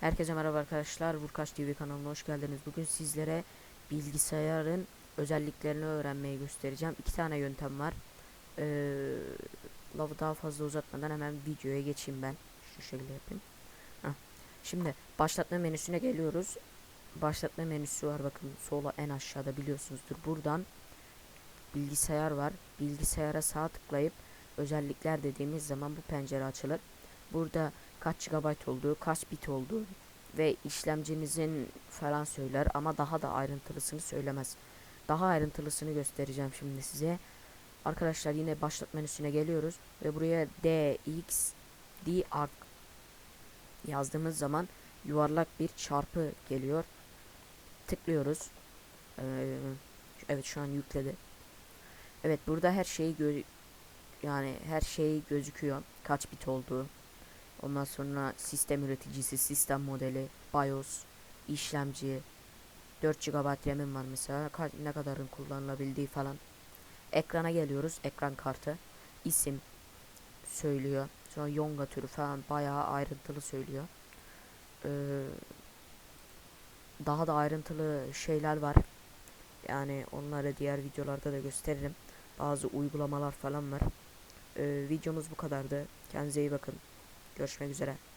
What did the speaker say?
Herkese merhaba arkadaşlar. Vurkaç TV kanalına hoş geldiniz. Bugün sizlere bilgisayarın özelliklerini öğrenmeyi göstereceğim. İki tane yöntem var. Ee, lafı daha fazla uzatmadan hemen videoya geçeyim ben. Şu şekilde yapayım. Heh. Şimdi başlatma menüsüne geliyoruz. Başlatma menüsü var bakın sola en aşağıda biliyorsunuzdur. Buradan bilgisayar var. Bilgisayara sağ tıklayıp özellikler dediğimiz zaman bu pencere açılır. Burada kaç GB olduğu, kaç bit olduğu ve işlemcinizin falan söyler ama daha da ayrıntılısını söylemez. Daha ayrıntılısını göstereceğim şimdi size. Arkadaşlar yine başlat menüsüne geliyoruz ve buraya DX D arc yazdığımız zaman yuvarlak bir çarpı geliyor. Tıklıyoruz. Ee, evet şu an yükledi. Evet burada her şeyi gö yani her şey gözüküyor. Kaç bit olduğu. Ondan sonra sistem üreticisi, sistem modeli, BIOS, işlemci, 4 GB RAM'im var mesela. Ne kadarın kullanılabildiği falan. Ekrana geliyoruz. Ekran kartı. isim söylüyor. Sonra yonga türü falan bayağı ayrıntılı söylüyor. Ee, daha da ayrıntılı şeyler var. Yani onları diğer videolarda da gösteririm. Bazı uygulamalar falan var. Ee, videomuz bu kadardı. Kendinize iyi bakın. Görüşmek üzere.